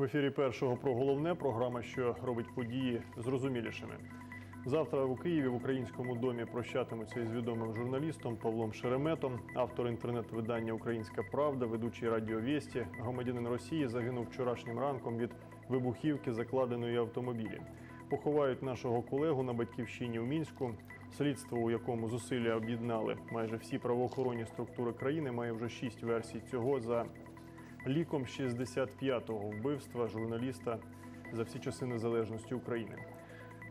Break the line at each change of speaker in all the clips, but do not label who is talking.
В ефірі першого про головне програма, що робить події зрозумілішими. Завтра у Києві в українському домі прощатимуться із відомим журналістом Павлом Шереметом, автор інтернет-видання Українська Правда, ведучий радіо Вєсті, громадянин Росії загинув вчорашнім ранком від вибухівки, закладеної автомобілі. Поховають нашого колегу на батьківщині у мінську. Слідство, у якому зусилля об'єднали майже всі правоохоронні структури країни, має вже шість версій цього за ліком 65-го вбивства журналіста за всі часи незалежності України.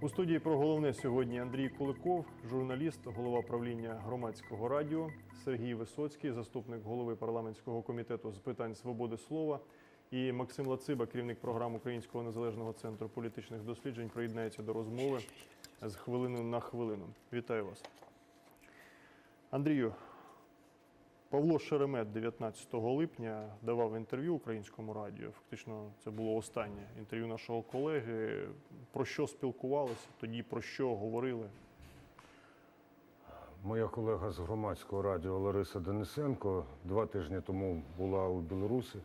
У студії про головне сьогодні Андрій Куликов, журналіст, голова правління громадського радіо, Сергій Висоцький, заступник голови парламентського комітету з питань свободи слова, і Максим Лациба, керівник програм Українського незалежного центру політичних досліджень, приєднається до розмови з хвилини на хвилину. Вітаю вас. Андрію, Павло Шеремет 19 липня давав інтерв'ю українському радіо. Фактично, це було останнє інтерв'ю нашого колеги. Про що спілкувалися тоді, про що говорили?
Моя колега з громадського радіо Лариса Денисенко два тижні тому була у Білорусі,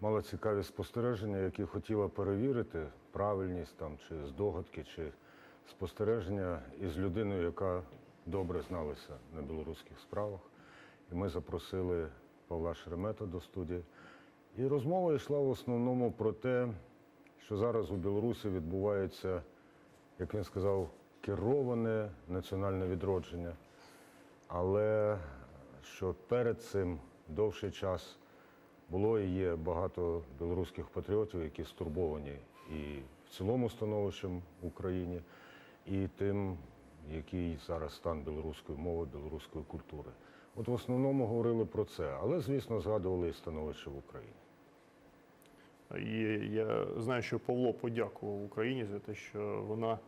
мала цікаві спостереження, які хотіла перевірити правильність там, чи здогадки, чи спостереження із людиною, яка добре зналася на білоруських справах. І ми запросили Павла Шеремета до студії. І розмова йшла в основному про те, що зараз у Білорусі відбувається, як він сказав, кероване національне відродження. Але що перед цим довший час було і є багато білоруських патріотів, які стурбовані і в цілому становищем в Україні, і тим, який зараз стан білоруської мови, білоруської культури. От в основному говорили про це, але, звісно, згадували і становище в Україні.
І я знаю, що Павло подякував Україні за те, що вона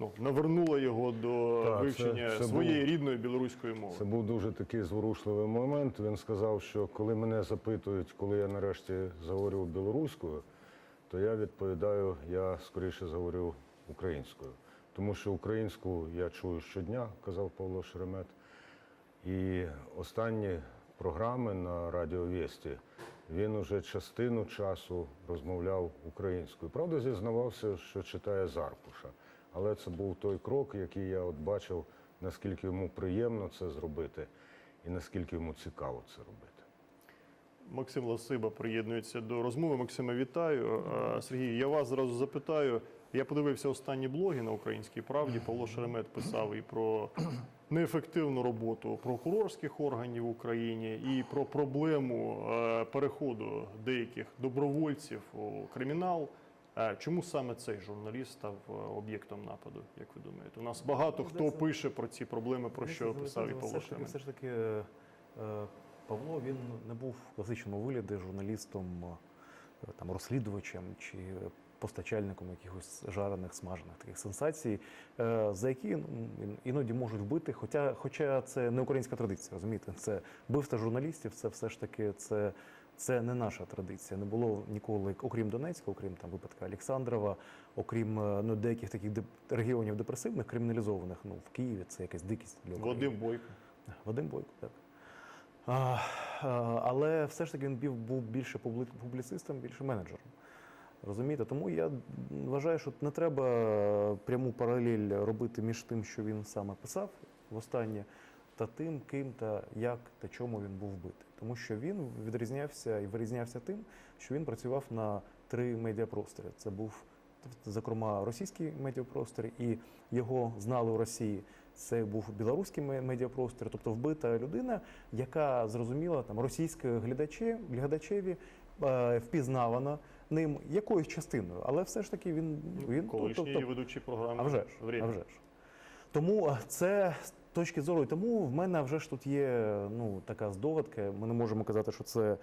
ну, навернула його до
Так, це-
вивчення
це
своєї
був-
рідної білоруської мови.
Це був дуже такий зворушливий момент. Він сказав, що коли мене запитують, коли я нарешті заговорю білоруською, то я відповідаю, я скоріше заговорю українською. Тому що українську я чую щодня, казав Павло Шеремет. І останні програми на Радіо Вєсті він уже частину часу розмовляв українською. Правда, зізнавався, що читає з аркуша. Але це був той крок, який я от бачив, наскільки йому приємно це зробити, і наскільки йому цікаво це робити.
Максим Ласиба приєднується до розмови. Максиме, вітаю. Сергій, я вас зразу запитаю. Я подивився останні блоги на українській правді. Павло Шеремет писав і про неефективну роботу прокурорських органів в Україні, і про проблему е, переходу деяких добровольців у кримінал. Е, Чому саме цей журналіст став е, об'єктом нападу, як ви думаєте? У нас багато хто
Здається,
пише про ці проблеми, про що писав і Павло Шеремет.
все ж таки Павло він не був в класичному вигляді журналістом, там, розслідувачем чи постачальником якихось жарених, смажених таких сенсацій, е, за які м, іноді можуть вбити. Хоча, хоча це не українська традиція, розумієте? Це вбивство журналістів, це все ж таки це. Це не наша традиція. Не було ніколи, окрім Донецька, окрім там випадка Олександрова, окрім е, ну, деяких таких регіонів депресивних, криміналізованих. Ну в Києві це якась дикість для України.
Вадим Бойко.
Вадим Бойко, так. А, а, але все ж таки він був більше публіцистом, більше менеджером. Розумієте? Тому я вважаю, що не треба пряму паралель робити між тим, що він саме писав востаннє, та тим, ким та як та чому він був вбитий. Тому що він відрізнявся і вирізнявся тим, що він працював на три медіапростори. Це був зокрема російський медіапростір, і його знали у Росії. Це був білоруський ме- медіапростір, тобто вбита людина, яка зрозуміла там російською глядачі, глядачеві е, впізнавана ним якоюсь частиною, але все ж таки він він ну,
Колишній
тобто-
ведучий програми.
а вже ж, а вже ж. Тому це з точки зору, і тому в мене вже ж тут є ну, така здогадка. Ми не можемо казати, що це е,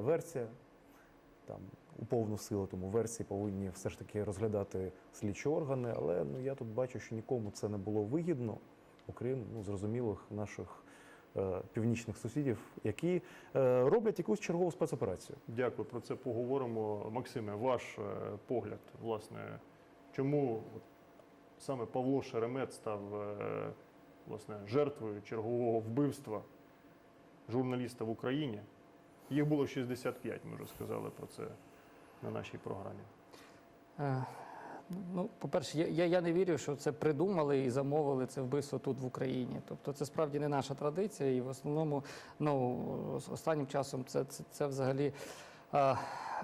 версія там, у повну силу, тому версії повинні все ж таки розглядати слідчі органи. Але ну, я тут бачу, що нікому це не було вигідно, окрім ну, зрозумілих наших північних сусідів, які е, роблять якусь чергову спецоперацію.
Дякую, про це поговоримо. Максиме, ваш е, погляд, власне, чому саме Павло Шеремет став е, власне, жертвою чергового вбивства журналіста в Україні? Їх було 65, ми вже сказали про це на нашій програмі?
Ну, по-перше, я, я не вірю, що це придумали і замовили це вбивство тут в Україні. Тобто це справді не наша традиція, і в основному, ну останнім часом це, це, це взагалі. А,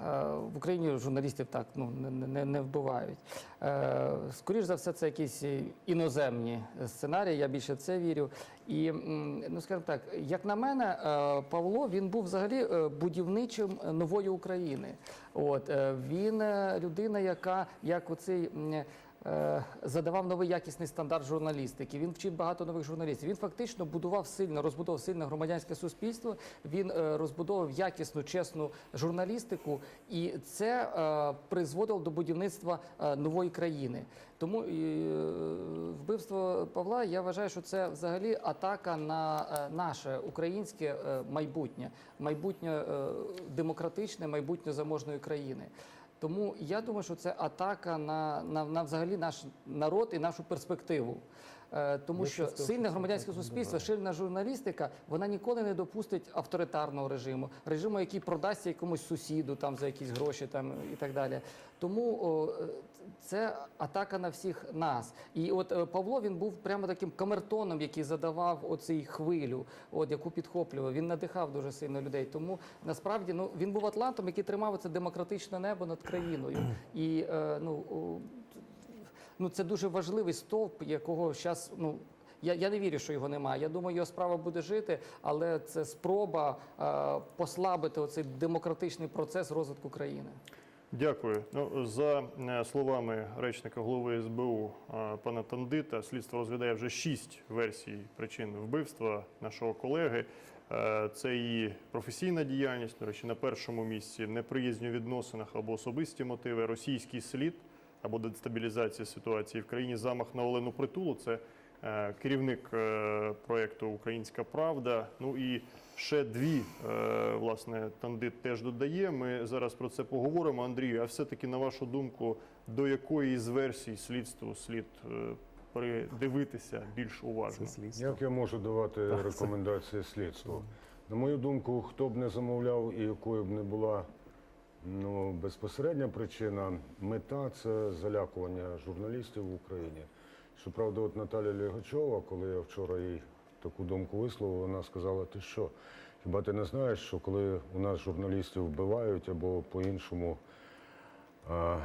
а, в Україні журналістів так ну, не, не, не вбивають. Е, скоріш за все, це якісь е, іноземні сценарії, я більше в це вірю. І, ну, скажімо так, як на мене, е, Павло він був взагалі е, будівничим нової України. От, е, він е, людина, яка як оцей. Е, Задавав новий якісний стандарт журналістики. Він вчив багато нових журналістів. Він фактично будував сильно, розбудовував сильне громадянське суспільство. Він е, розбудовував якісну, чесну журналістику, і це е, призводило до будівництва нової країни. Тому вбивство Павла я вважаю, що це взагалі атака на наше українське майбутнє, майбутнє демократичне, майбутнє заможної країни. Тому я думаю, що це атака на, на, на взагалі наш народ і нашу перспективу. Е, Тому що сильне громадянське суспільство, сильна журналістика, вона ніколи не допустить авторитарного режиму, режиму, який продасться якомусь сусіду там за якісь гроші там і так далі. Тому о, це атака на всіх нас. І от е, Павло він був прямо таким камертоном, який задавав оцей хвилю, от яку підхоплював. Він надихав дуже сильно людей. Тому насправді ну він був атлантом, який тримав це демократичне небо над країною. І е, ну. ну це дуже важливий стовп, якого зараз ну. Я, я не вірю, що його немає. Я думаю, його справа буде жити, але це спроба е, послабити оцей демократичний процес розвитку країни.
Дякую. Ну, за е, словами речника голови СБУ е, пана Тандита, слідство розглядає вже шість версій причин вбивства нашого колеги. Е, Це і професійна діяльність, до речі, на першому місці неприязні у відносинах або особисті мотиви, російський слід або дестабілізація ситуації в країні, замах на Олену Притулу. Це керівник проєкту Українська Правда. Ну і ще дві, е, власне, Тандит теж додає. Ми зараз про це поговоримо. Андрію, а все-таки, на вашу думку, до якої з версій слідству слід е, придивитися більш уважно?
Це слідство.
Як я можу давати
Так, це-
рекомендації слідству? На мою думку, хто б не замовляв і якою б не була ну, безпосередня причина, мета це залякування журналістів в Україні. Щоправда, от Наталя Лігачова, коли я вчора їй таку думку висловив, вона сказала: ти що? Хіба ти не знаєш, що коли у нас журналістів вбивають або по-іншому а, а,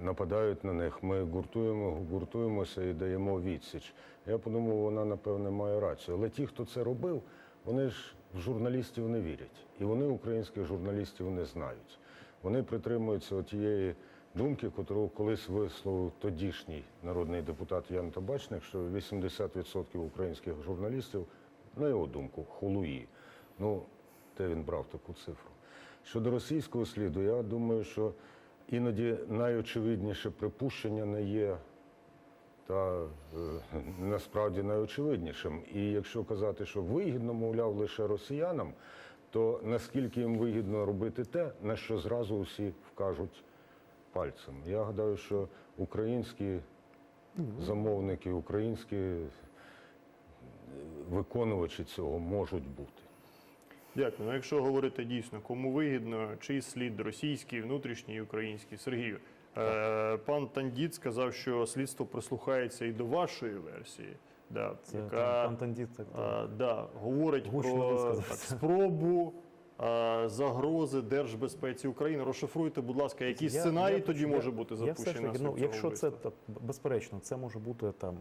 нападають на них, ми гуртуємо, гуртуємося і даємо відсіч. Я подумав, вона напевне має рацію. Але ті, хто це робив, вони ж в журналістів не вірять. І вони українських журналістів не знають. Вони притримуються тієї думки, яку колись висловив тодішній народний депутат Ян Табачник, що 80% українських журналістів, на його думку, холуї. Ну, де він брав таку цифру? Щодо російського сліду, я думаю, що іноді найочевидніше припущення не є та е, насправді найочевиднішим. І якщо казати, що вигідно, мовляв, лише росіянам, то наскільки їм вигідно робити те, на що зразу усі вкажуть пальцем. Я гадаю, що українські замовники, українські е, виконувачі цього можуть бути.
Дякую. Ну, якщо говорити дійсно, кому вигідно, чий слід російський, внутрішній і український. Сергію, е, пан Тандіт сказав, що слідство прислухається і до вашої версії, да,
Це
яка
пан Тандіт так.
а, да, говорить про так, спробу загрози держбезпеці України. Розшифруйте, будь ласка, який
Я-
сценарій
я-
тоді
я-
може бути
Я все
запущений
ну, якщо це
вбивства?
так, безперечно, це може бути там.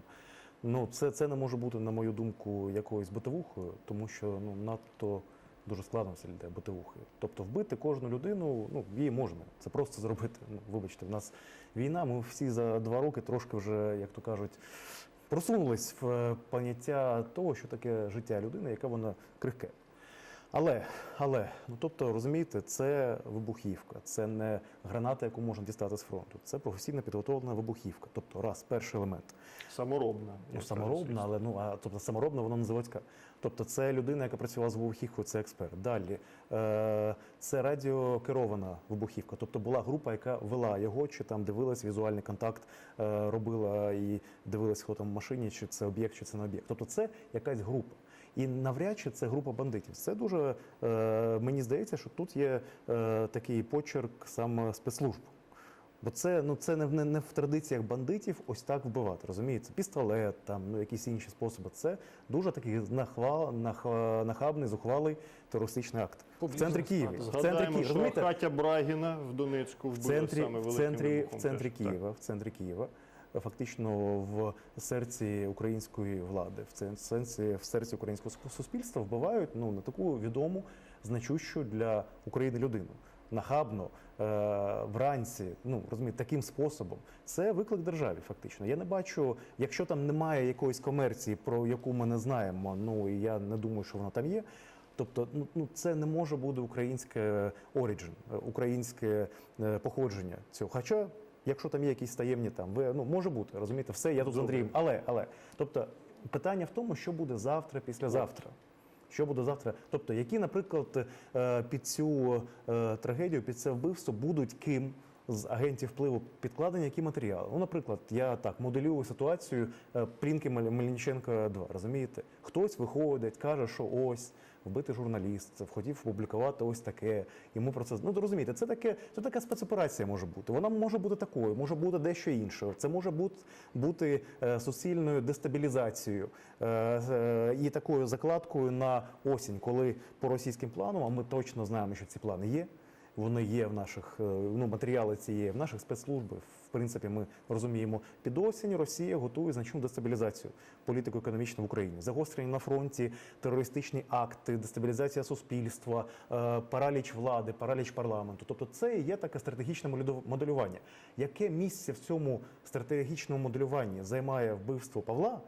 Ну, це, це не може бути, на мою думку, якоюсь битовухою, тому що ну, надто дуже складно все для битовухи. Тобто вбити кожну людину, ну, її можна. Це просто зробити. Ну, вибачте, в нас війна, ми всі за два роки трошки вже, як то кажуть, просунулись в е, поняття того, що таке життя людини, яка вона крихке. Але, але, ну тобто, розумієте, це вибухівка, це не граната, яку можна дістати з фронту. Це професійно підготовлена вибухівка. Тобто, раз, перший елемент.
Саморобна.
Ну, саморобна, але ну а тобто саморобна, вона не заводська. Тобто, це людина, яка працювала з вибухівкою, це експерт. Далі е, це радіокерована вибухівка. Тобто була група, яка вела його, чи там дивилась візуальний контакт, е, робила і дивилась, хто там в машині, чи це об'єкт, чи це не об'єкт. Тобто, це якась група. І навряд чи це група бандитів. Це дуже е, мені здається, що тут є е, такий почерк саме спецслужб. Бо це ну це не, в- не, не в традиціях бандитів ось так вбивати. Розумієте, пістолет, там ну якісь інші способи. Це дуже такий нахва, нах, нахабний, зухвалий терористичний акт. В
Публічно
центрі Києва.
стати.
В центрі Києва. Розумієте?
Катя Брагіна в Донецьку
в
вбили
центрі,
саме
в центрі, в центрі. Києва, в центрі Києва, фактично в серці української влади, в сенсі в серці українського суспільства вбивають ну на таку відому, значущу для України людину. Нахабно е, вранці, ну розумієте, таким способом. Це виклик державі. Фактично. Я не бачу, якщо там немає якоїсь комерції, про яку ми не знаємо. Ну і я не думаю, що вона там є. Тобто, ну, ну це не може бути українське origin, е, українське е, походження цього. Хоча, якщо там є якісь таємні там, ви ну може бути, розумієте, все, я тут з Андрієм. Але, але, тобто, питання в тому, що буде завтра, післязавтра. Що буде завтра? Тобто, які, наприклад, е, під цю е, трагедію, під це вбивство будуть ким з агентів впливу підкладені які матеріали? Ну, наприклад, я так моделюю ситуацію е, Плінки Мель- Мельниченка 2, розумієте? Хтось виходить, каже, що ось вбитий журналіст, хотів опублікувати ось таке. Йому про це ну розумієте, це таке, це така спецоперація може бути. Вона може бути такою, може бути дещо інше. Це може бути, бути е, суцільною дестабілізацією е, е, і такою закладкою на осінь, коли по російським планам, а ми точно знаємо, що ці плани є. Вони є в наших ну, матеріали ці є в наших спецслужбах. Принципі, ми розуміємо, під осінь Росія готує значну дестабілізацію політико-економічну в Україні. Загострення на фронті, терористичні акти, дестабілізація суспільства, е, параліч влади, параліч парламенту. Тобто, це є таке стратегічне моделювання. Яке місце в цьому стратегічному моделюванні займає вбивство Павла?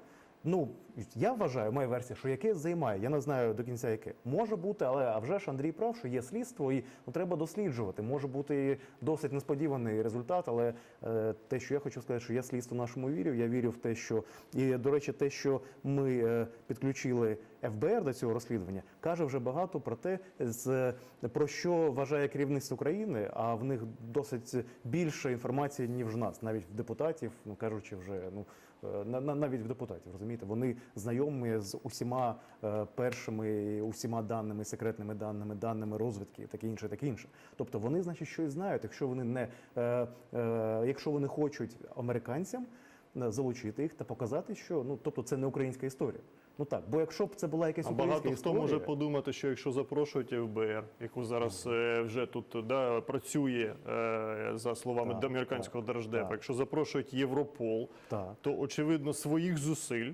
Ну, я вважаю, моя версія, що яке займає, я не знаю до кінця яке. Може бути, але а вже ж Андрій прав, що є слідство, і ну, треба досліджувати. Може бути досить несподіваний результат, але е, те, що я хочу сказати, що я слідство нашому вірю. Я вірю в те, що і до речі, те, що ми е, підключили ФБР до цього розслідування, каже вже багато про те, з про що вважає керівництво країни, а в них досить більше інформації, ніж в нас, навіть в депутатів, ну кажучи, вже ну. е, на- на- навіть в депутатів, розумієте, вони знайомі з усіма е, першими, усіма даними, секретними даними, даними розвідки, таке інше, таке інше. Тобто вони, значить, щось знають. Якщо вони не е, е, якщо вони хочуть американцям залучити їх та показати, що ну тобто це не українська історія. Ну так, бо якщо б це була якась
А
українська
багато хто може подумати, що якщо запрошують ФБР, яку зараз е, вже тут да, працює е, за словами
Так,
американського
так,
держдепа,
так.
якщо запрошують Європол,
так.
то очевидно своїх зусиль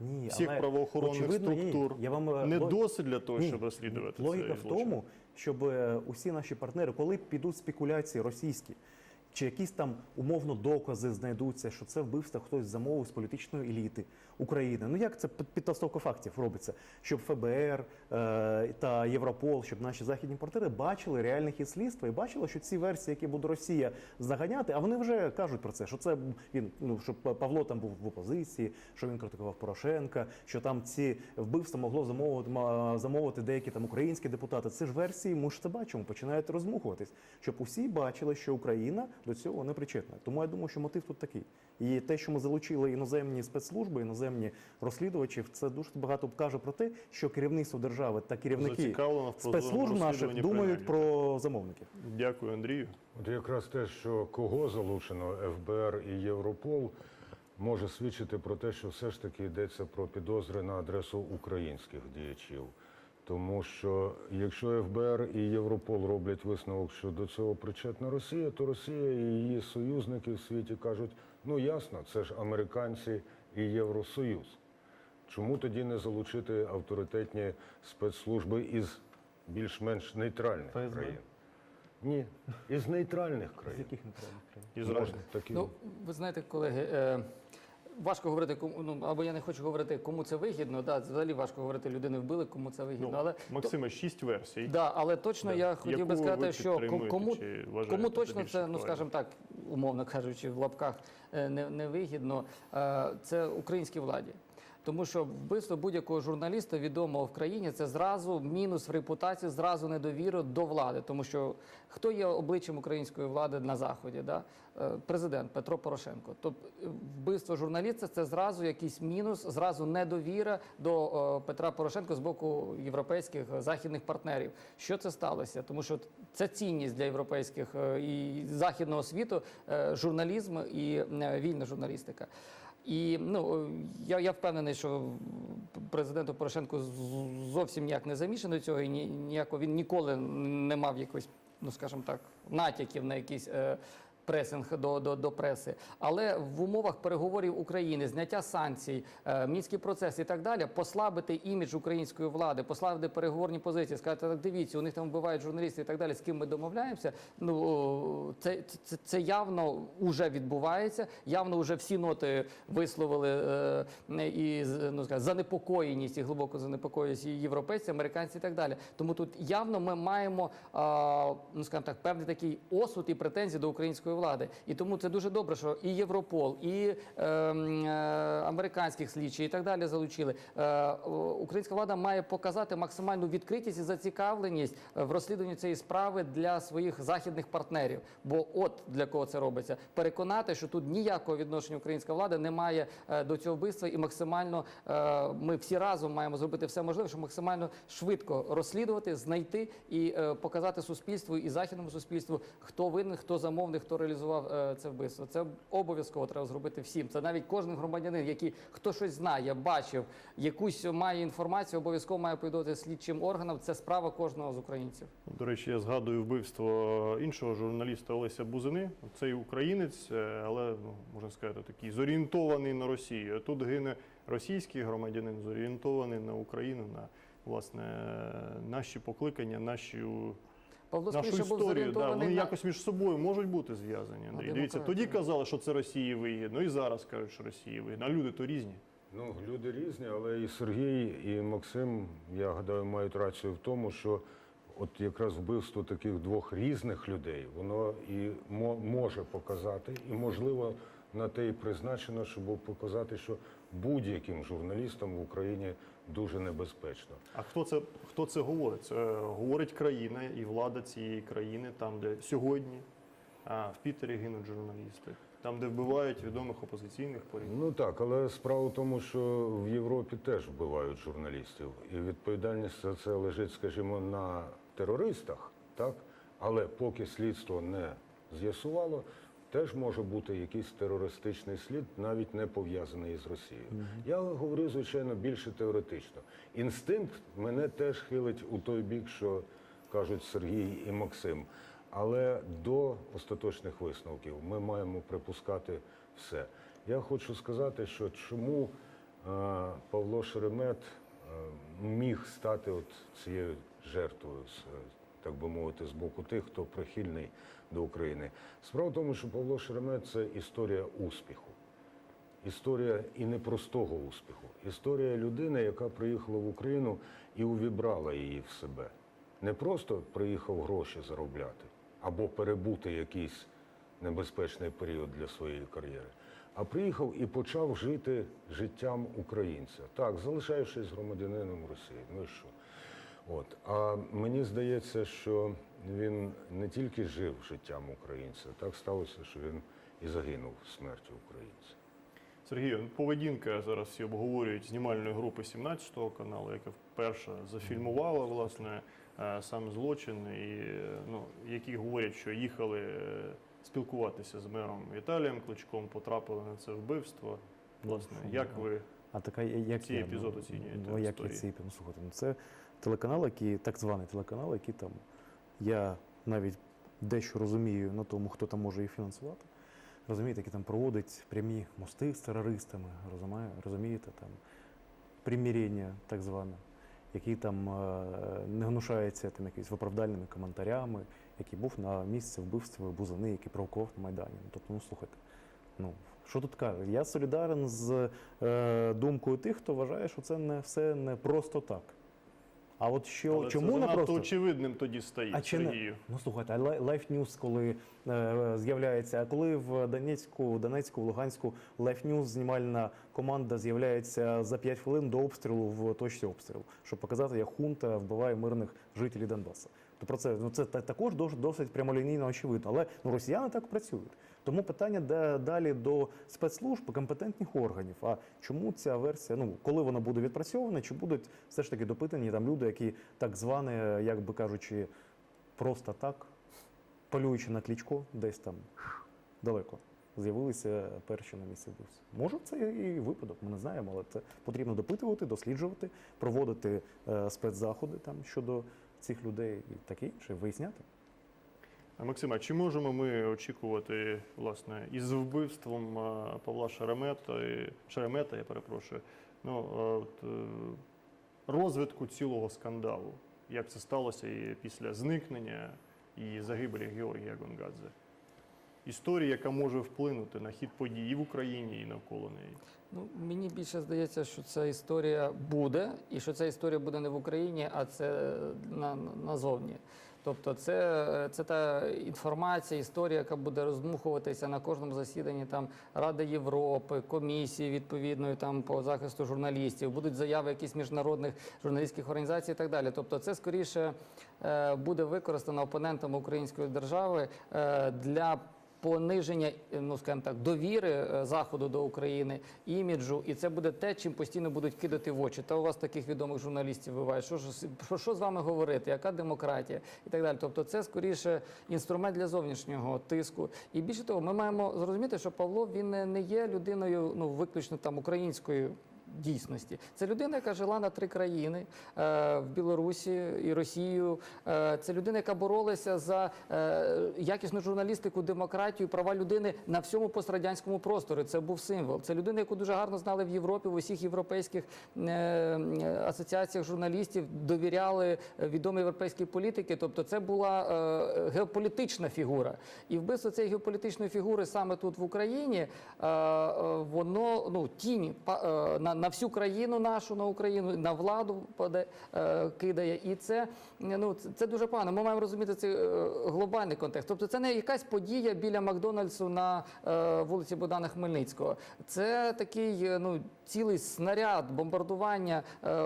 Ні,
всіх
але
правоохоронних
очевидно, ні.
структур
Я вам е,
не
лог-
досить для того,
Ні.
щоб розслідувати
Логіка
цей
в тому, щоб е, усі наші партнери, коли підуть спекуляції російські, чи якісь там умовно докази знайдуться, що це вбивство хтось замовив з політичної еліти України. Ну як це під- підтасовка фактів робиться? Щоб ФБР е, та Європол, щоб наші західні партнери бачили реальне хід слідства і бачили, що ці версії, які буде Росія заганяти, а вони вже кажуть про це, що це він ну що Павло там був в опозиції, що він критикував Порошенка, що там ці вбивства могло замовити замовити деякі там українські депутати. Це ж версії, ми ж це бачимо, починають розмухуватись, щоб усі бачили, що Україна до цього не причетна. Тому я думаю, що мотив тут такий. І те, що ми залучили іноземні спецслужби, іноземні розслідувачів, це дуже багато каже про те, що керівництво держави та керівники спецслужб наших думають про замовників.
Дякую, Андрію.
От якраз те, що кого залучено ФБР і Європол, може свідчити про те, що все ж таки йдеться про підозри на адресу українських діячів. Тому що якщо ФБР і Європол роблять висновок, що до цього причетна Росія, то Росія і її союзники в світі кажуть: ну ясно, це ж американці і Євросоюз. Чому тоді не залучити авторитетні спецслужби із більш-менш нейтральних
ФСБ?
країн? Ні, із нейтральних країн.
З яких неправильних країн?
Можна такі.
Ну, ви знаєте, колеги, е, важко говорити, кому ну або я не хочу говорити, кому це вигідно. Да, взагалі важко говорити, людини вбили, кому це вигідно.
Ну,
але
Максима, шість версій.
да, але точно
Да.
я хотів би сказати, що ко- кому, кому точно
більш
це, ну скажімо так, умовно кажучи, в лапках е, не, не вигідно, е, це українській владі. Тому що вбивство будь-якого журналіста відомого в країні це зразу мінус в репутації, зразу недовіру до влади. Тому що хто є обличчям української влади на заході? Да? Е, Президент Петро Порошенко. Тобто вбивство журналіста це зразу якийсь мінус, зразу недовіра до е, Петра Порошенка з боку європейських е, західних партнерів. Що це сталося? Тому що це цінність для європейських і західного світу журналізм і вільна журналістика. І ну я, я впевнений, що президенту Порошенку зовсім ніяк не замішано цього, і ні- ніяко він ніколи не мав якось, ну скажімо так, натяків на якісь. Е, Пресинг до, до, до преси, але в умовах переговорів України, зняття санкцій, е, мінський процес і так далі, послабити імідж української влади, послабити переговорні позиції, сказати, так дивіться, у них там вбивають журналістів і так далі, з ким ми домовляємося. Ну це, це, це явно вже відбувається. Явно вже всі ноти висловили е, і ну, скажімо, занепокоєність і глибоко занепокоєність і європейці, американці і так далі. Тому тут явно ми маємо а, ну скажімо так, певний такий осуд і претензії до української влади. І тому це дуже добре, що і Європол, і е, е, американських слідчих і так далі залучили. Е, українська влада має показати максимальну відкритість і зацікавленість е, в розслідуванні цієї справи для своїх західних партнерів. Бо от для кого це робиться, переконати, що тут ніякого відношення українська влада не має е, до цього вбивства, і максимально е, ми всі разом маємо зробити все можливе, щоб максимально швидко розслідувати, знайти і е, показати суспільству і західному суспільству, хто винен, хто замовник, хто реалізував е, це вбивство. Це обов'язково треба зробити всім. Це навіть кожен громадянин, який хто щось знає, бачив, якусь має інформацію, обов'язково має повідомити слідчим органам. Це справа кожного з українців.
До речі, я згадую вбивство іншого журналіста Олеся Бузини. Цей українець, е, але ну можна сказати, такий зорієнтований на Росію. Тут гине російський громадянин, зорієнтований на Україну, на власне наші покликання, наші
Павло
нашу
скоріше був
історію. Да, вони
на
якось між собою можуть бути зв'язані. Андрій. Дивіться, тоді казали, що це Росії вигідно, і зараз кажуть, що Росії вигідно. А люди то різні.
Ну, люди різні, але і Сергій, і Максим, я гадаю, мають рацію в тому, що от якраз вбивство таких двох різних людей, воно і мо- може показати, і можливо на те і призначено, щоб показати, що будь-яким журналістам в Україні дуже небезпечно.
А хто це хто це говорить? Це говорить країна і влада цієї країни, там, де сьогодні а, в Пітері гинуть журналісти, там, де вбивають відомих опозиційних політиків.
Ну так, але справа в тому, що в Європі теж вбивають журналістів, і відповідальність за це лежить, скажімо, на терористах, так? Але поки слідство не з'ясувало, теж може бути якийсь терористичний слід, навіть не пов'язаний із Росією. Я говорю, звичайно, більше теоретично. Інстинкт мене теж хилить у той бік, що кажуть Сергій і Максим. Але до остаточних висновків ми маємо припускати все. Я хочу сказати, що чому е, Павло Шеремет е, міг стати от цією жертвою, е, так би мовити, з боку тих, хто прихильний до України. Справа в тому, що Павло Шеремет це історія успіху. Історія і непростого успіху. Історія людини, яка приїхала в Україну і увібрала її в себе. Не просто приїхав гроші заробляти або перебути якийсь небезпечний період для своєї кар'єри, а приїхав і почав жити життям українця. Так, залишаючись громадянином Росії. Ну і що? От. А мені здається, що він не тільки жив життям українця, так сталося, що він і загинув смертю українця.
Сергію, поведінка зараз всі обговорюють знімальної групи 17-го каналу, яка вперше зафільмувала власне е, сам злочин, і е, ну, які говорять, що їхали е, спілкуватися з мером Віталієм Кличком, потрапили на це вбивство. Власне,
Ну,
як ви
А така як
Ці
я,
епізоди
ну,
оцінюєте
Ну, як я ці ну, слухайте, ну це телеканал, який, так званий телеканал, який там я навіть дещо розумію на тому, хто там може їх фінансувати. Розумієте, який там проводить прямі мости з терористами, розуміє, розумієте, там примирення так зване, який там е, не гнушається там якимись виправдальними коментарями, який був на місці вбивства Бузини, який провокував на Майдані. Ну, тобто, ну слухайте, ну що тут кажуть? Я солідарен з е, думкою тих, хто вважає, що це не все не просто так. А от що
Але
чому
це
не просто
очевидним тоді стає,
А чи не- Ну слухайте, а Life News, коли е, з'являється, а коли в Донецьку, Донецьку, в Луганську Life News знімальна команда з'являється за 5 хвилин до обстрілу в точці обстрілу, щоб показати, як хунта вбиває мирних жителів Донбасу. То про це ну це також дос- досить прямолінійно очевидно. Але ну росіяни так працюють. Тому питання де далі до спецслужб компетентних органів. А чому ця версія? Ну коли вона буде відпрацьована, чи будуть все ж таки допитані там люди, які так зване, як би кажучи, просто так, полюючи на клічко, десь там далеко. З'явилися перші на місці вбивства. Може, це і випадок, ми не знаємо, але це потрібно допитувати, досліджувати, проводити е, спецзаходи там щодо цих людей і таке інше, виясняти.
А, Максима, а чи можемо ми очікувати власне із вбивством Павла Шеремета, Шеремета, я перепрошую, ну от, е, розвитку цілого скандалу? Як це сталося і після зникнення і загибелі Георгія Гонгадзе? Історія, яка може вплинути на хід подій і в Україні, і навколо неї.
Ну, мені більше здається, що ця історія буде, і що ця історія буде не в Україні, а це на, назовні. Тобто, це, це та інформація, історія, яка буде роздмухуватися на кожному засіданні там Ради Європи, комісії відповідної там по захисту журналістів, будуть заяви якісь міжнародних журналістських організацій і так далі. Тобто, це скоріше е, буде використано опонентами української держави е, для пониження, е, ну скажімо так, довіри е, заходу до України, іміджу, і це буде те, чим постійно будуть кидати в очі. Та у вас таких відомих журналістів буває. Що ж про що з вами говорити? Яка демократія і так далі? Тобто, це скоріше інструмент для зовнішнього тиску. І більше того, ми маємо зрозуміти, що Павло він не- не є людиною, ну виключно там українською. Дійсності це людина, яка жила на три країни е, в Білорусі і Росію. Е, це людина, яка боролася за е, якісну журналістику, демократію, права людини на всьому пострадянському просторі. Це був символ. Це людина, яку дуже гарно знали в Європі, в усіх європейських асоціаціях журналістів, довіряли відомі європейські політики. Тобто, це була геополітична фігура. І вбивство цієї геополітичної фігури саме тут в Україні, воно ну тінь на, на всю країну нашу, на Україну, на владу паде, е, кидає. І це, ну, це, це дуже погано. Ми маємо розуміти цей е, глобальний контекст. Тобто це не якась подія біля Макдональдсу на е, вулиці Богдана Хмельницького. Це такий ну, цілий снаряд бомбардування е,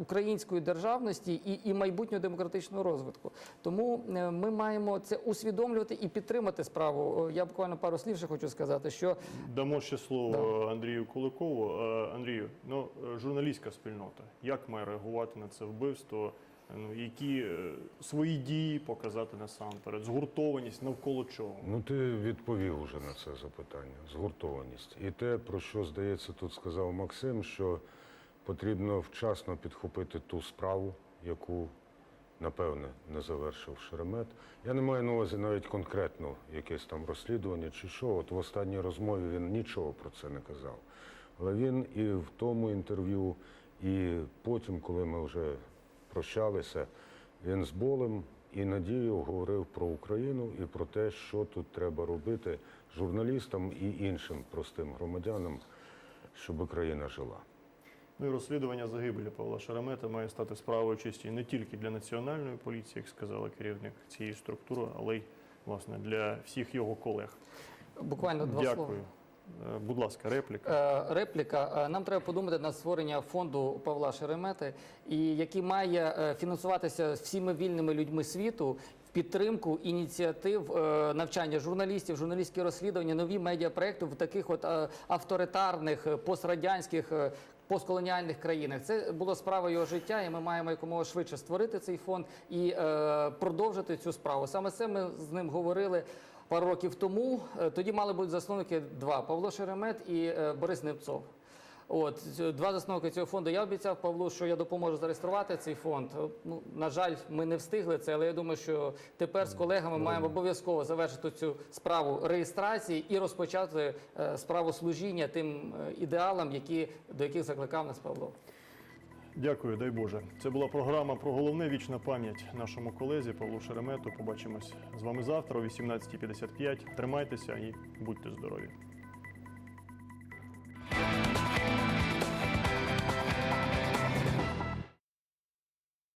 української державності і, і майбутнього демократичного розвитку. Тому ми маємо це усвідомлювати і підтримати справу. Я буквально пару слів ще хочу сказати, що
Дамо ще слово Андрію Куликову. Андрію, ну е, журналістська спільнота, як має реагувати на це вбивство? Ну які е, свої дії показати насамперед, згуртованість навколо чого?
Ну, ти відповів уже на це запитання. Згуртованість. І те, про що, здається, тут сказав Максим, що потрібно вчасно підхопити ту справу, яку, напевне, не завершив Шеремет. Я не маю на увазі навіть конкретно якесь там розслідування чи що. От в останній розмові він нічого про це не казав. Але він і в тому інтерв'ю, і потім, коли ми вже прощалися, він з болем і надією говорив про Україну і про те, що тут треба робити журналістам і іншим простим громадянам, щоб країна жила.
Ну і розслідування загибелі Павла Шеремета має стати справою честі не тільки для національної поліції, як сказала керівник цієї структури, але й власне для всіх його колег.
буквально два.
Дякую. Е, Будь ласка, репліка.
Е, Репліка. Е, Нам треба подумати над створення фонду Павла Шеремети, і який має е, фінансуватися всіми вільними людьми світу. в Підтримку ініціатив е, навчання журналістів, журналістські розслідування, нові медіапроекти в таких от е, авторитарних е, пострадянських е, постколоніальних країнах. Це було справа його життя, і ми маємо якомога швидше створити цей фонд і е, продовжити цю справу. Саме це ми з ним говорили пару років тому. Е, Тоді мали бути засновники два: Павло Шеремет і е, Борис Немцов. От два засновники цього фонду. Я обіцяв Павлу, що я допоможу зареєструвати цей фонд. Ну на жаль, ми не встигли це, але я думаю, що тепер з колегами маємо обов'язково завершити цю справу реєстрації і розпочати е, справу служіння тим е, ідеалам, які до яких закликав нас Павло.
Дякую, дай Боже. Це була програма про головне вічна пам'ять нашому колезі Павлу Шеремету. Побачимось з вами завтра о 18.55. Тримайтеся і будьте здорові.